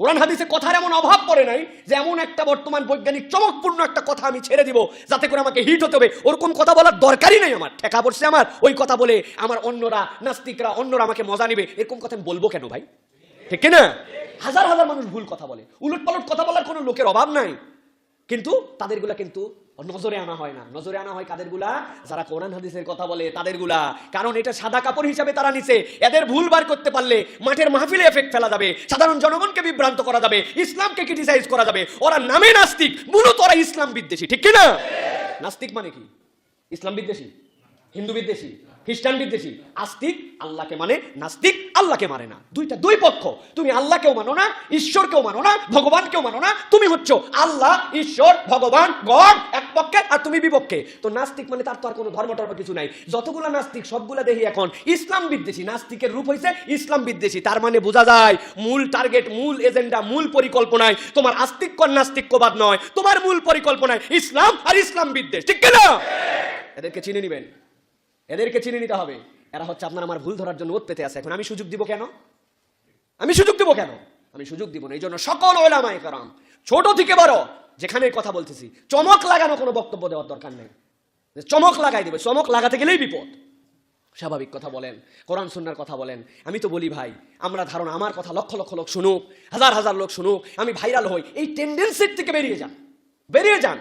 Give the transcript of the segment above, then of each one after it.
কোরআন হাদিসে কথার এমন অভাব পড়ে নাই যে এমন একটা বর্তমান বৈজ্ঞানিক চমকপূর্ণ একটা কথা আমি ছেড়ে দিব, যাতে করে আমাকে হিট হতে হবে। ওরকম কথা বলার দরকারই নেই আমার। ঠেকা পড়ছে আমার। ওই কথা বলে আমার অন্যরা, নাস্তিকরা, অন্যরা আমাকে মজা নেবে। এরকম কথা আমি বলব কেন ভাই? ঠিক না হাজার হাজার মানুষ ভুল কথা বলে। উলট পালট কথা বলার কোনো লোকের অভাব নাই। কিন্তু তাদেরগুলা কিন্তু নজরে আনা হয় না। নজরে আনা হয় কাদেরগুলা? যারা কোরআন হাদিসের কথা বলে, তাদেরগুলা। কারণ এটা সাদা কাপড় হিসাবে তারা নিছে। এদের ভুল বার করতে পারলে মাঠের মাহফিলে এফেক্ট ফেলা যাবে। সাধারণ জনগণকে বিভ্রান্ত করা যাবে। ইসলামকে ক্রিটিসাইজ করা যাবে। ওরা নামে নাস্তিক। মূলত ওরা ইসলাম বিদ্বেষী। ঠিক কিনা? নাস্তিক মানে কি? ইসলাম বিদ্বেষী? হিন্দু বিদ্বেষী, খ্রিস্টান বিদ্বেষী, আস্তিক আল্লাহকে মানে নাস্তিক আল্লাহকে মানে না। দুইটা, দুই পক্ষ। তুমি আল্লাহকেও মানো না, ঈশ্বরকেও মানো না, ভগবানকেও মানো না, তুমি হচ্ছ আল্লাহ, ঈশ্বর, ভগবান, গড, এক পক্ষে আর তুমি বিপক্ষে। তো নাস্তিক মানে তার তো আর কোনো ধর্ম টর্ম কিছু নাই। যতগুলো নাস্তিক, সবগুলা দেখি এখন ইসলাম বিদ্বেষী। নাস্তিকের রূপ হয়েছে ইসলাম বিদ্বেষী। তার মানে বোঝা যায়, মূল টার্গেট মূল এজেন্ডা মূল পরিকল্পনায় তোমার আস্তিক্য আর নাস্তিক্যবাদ নয়। তোমার মূল পরিকল্পনায় ইসলাম আর ইসলাম বিদ্বেষ। ঠিক না এদেরকে চিনে নিবেন। এদেরকে চিনে নিতে হবে। এরা হচ্ছে আপনার আমার ভুল ধরার জন্য ওত পেতে আছে। এখন আমি সুযোগ দিব কেন? আমি সুযোগ দিব কেন? আমি সুযোগ দিব না। এই জন্য সকল ওলামায় কারাম, ছোট থেকে বড়, যেখানে কথা বলতেছি, চমক লাগানো কোনো বক্তব্য দেওয়ার দরকার নেই। চমক লাগাই দেবে। চমক লাগাতে গেলেই বিপদ। স্বাভাবিক কথা বলেন, কোরআন সুন্নার কথা বলেন। আমি তো বলি ভাই, আমরা ধারণা, আমার কথা লক্ষ লক্ষ লোক শুনুক, হাজার হাজার লোক শুনুক, আমি ভাইরাল হই। এই টেন্ডেন্সির থেকে বেরিয়ে যান। বেরিয়ে যান।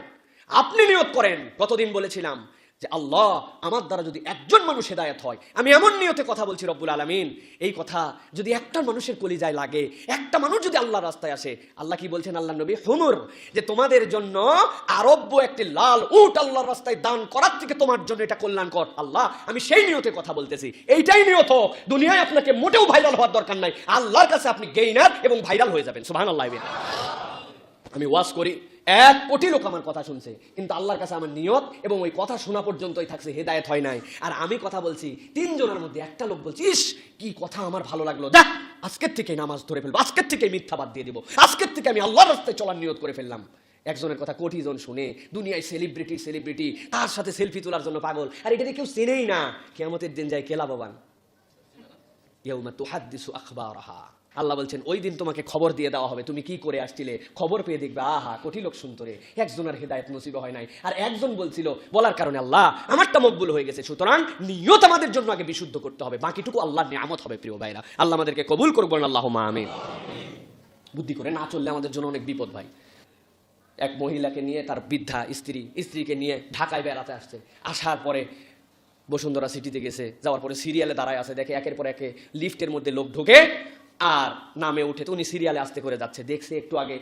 আপনি নিয়ত করেন কতদিন বলেছিলাম যে আল্লাহ আমার দ্বারা যদি একজন মানুষ হেদায়ত হয়, আমি এমন নিয়তে কথা বলছি রব্বুল আলমিন। এই কথা যদি একটা মানুষের কলিজায় লাগে, একটা মানুষ যদি আল্লাহর রাস্তায় আসে, আল্লাহ কি বলছেন? আল্লাহ নবী হুমুর, যে তোমাদের জন্য আরব্য একটি লাল উট আল্লাহর রাস্তায় দান করার থেকে তোমার জন্য এটা কল্যাণকর। আল্লাহ, আমি সেই নিয়তে কথা বলতেছি। এইটাই নিয়ত। দুনিয়ায় আপনাকে মোটেও ভাইরাল হওয়ার দরকার নাই। আল্লাহর কাছে আপনি গেইনার এবং ভাইরাল হয়ে যাবেন। সুবহান আল্লাহ আমি ওয়াশ করি। এক কোটি লোক আমার কথা শুনছে। কিন্তু আল্লাহর কাছে আমার নিয়ত এবং ওই কথা শোনা পর্যন্তই থাকছে, হেদায়েত হয় নাই। আর আমি কথা বলছি, তিনজনের মধ্যে একটা লোক বলছি, ইস, কি কথা আমার ভালো লাগল। যা, আজকের থেকে নামাজ ধরে ফেলব, আজকের থেকে মিথ্যা বাদ দিয়ে দিব, আজকের থেকে আমি আল্লাহর রাস্তায় চলার নিয়ত করে ফেললাম। একজনের কথা কোটি জন শুনে, দুনিয়ায় সেলিব্রিটি সেলিব্রিটি তার সাথে সেলফি তোলার জন্য পাগল। আর এটা কেউ চেনেই না। কেমতের দিন যায় কেলা আখবারাহা আল্লাহ বলছেন, ওই দিন তোমাকে খবর দিয়ে দেওয়া হবে। তুমি কি করে আসছিলে? খবর পেয়ে দেখবে, আহা কোটি লোক শুনতরে একজনের হেদায়ত নসিব হয় নাই। আর একজন বলছিল, বলার কারণে আল্লাহ, আমারটা মকবুল হয়ে গেছে। সুতরাং নিয়ত আমাদের জন্য আগে বিশুদ্ধ করতে হবে। বাকিটুকু আল্লাহর নিয়ামত হবে, প্রিয় ভাইরা। আল্লাহ আমাদেরকে কবুল করবেন আল্লাহ আমি বুদ্ধি করে না চললে আমাদের জন্য অনেক বিপদ ভাই। এক মহিলাকে নিয়ে তার বৃদ্ধা, স্ত্রী, স্ত্রীকে নিয়ে ঢাকায় বেড়াতে আসছে। আসার পরে বসুন্ধরা সিটিতে গেছে, যাওয়ার পরে সিরিয়ালে দাঁড়ায় আছে, দেখে একের পর একে লিফটের মধ্যে লোক ঢোকে আর নামে উঠে তো উনি সিরিয়ালে আসতে করে যাচ্ছে, দেখছে একটু আগে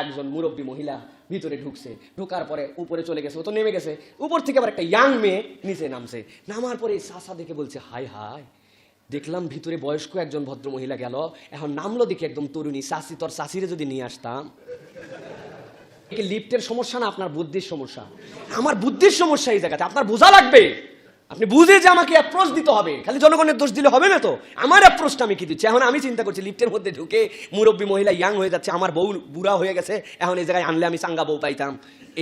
একজন মুরব্বী মহিলা ভিতরে ঢুকছে। ঢোকার পরে উপরে চলে গেছে, ও তো নেমে গেছে। উপর থেকে আবার একটা ইয়াং মেয়ে নিচে নামছে। নামার পরে এই সাসা দেখে বলছে হাই হাই দেখলাম ভিতরে বয়স্ক একজন ভদ্র মহিলা গেল। এখন নামলো দেখে একদম তরুণী। শাসি তোর শাসিরে যদি নিয়ে আসতাম। লিফটের সমস্যা না আপনার বুদ্ধির সমস্যা? আমার বুদ্ধির সমস্যা এই জায়গাতে। আপনার বোঝা লাগবে। আপনি বুঝে যে আমাকে অ্যাপ্রোচ দিতে হবে। খালি জনগণের দোষ দিলে হবে না তো? আমার অ্যাপ্রোচটা আমি কি দিচ্ছি? এখন আমি চিন্তা করছি লিফ্টের মধ্যে ঢুকে মুরব্বী মহিলা ইয়াং হয়ে যাচ্ছে, আমার বউ বুড়া হয়ে গেছে, এখন এই জায়গায় আনলে আমি চাঙ্গা বউ পাইতাম।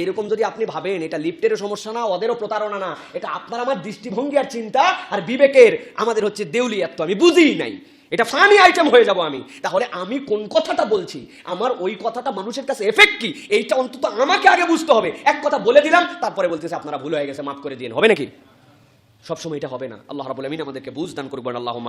এইরকম যদি আপনি ভাবেন, এটা লিফ্টেরও সমস্যা না, ওদেরও প্রতারণা না। এটা আপনার আমার দৃষ্টিভঙ্গি আর চিন্তা আর বিবেকের, আমাদের হচ্ছে দেউলিয়াত্ব, আমি বুঝিই নাই। এটা ফানি আইটেম হয়ে যাব আমি। তাহলে আমি কোন কথাটা বলছি? আমার ওই কথাটা মানুষের কাছে এফেক্ট কি? এইটা অন্তত আমাকে আগে বুঝতে হবে। এক কথা বলে দিলাম, তারপরে বলতেছে আপনারা ভুল হয়ে গেছে, মাফ করে দিন। হবে নাকি? সবসময় এটা হবে না। আল্লাহ রাবুল আমিন আমাদেরকে বুঝ দান করবেন আল্লাহ আমি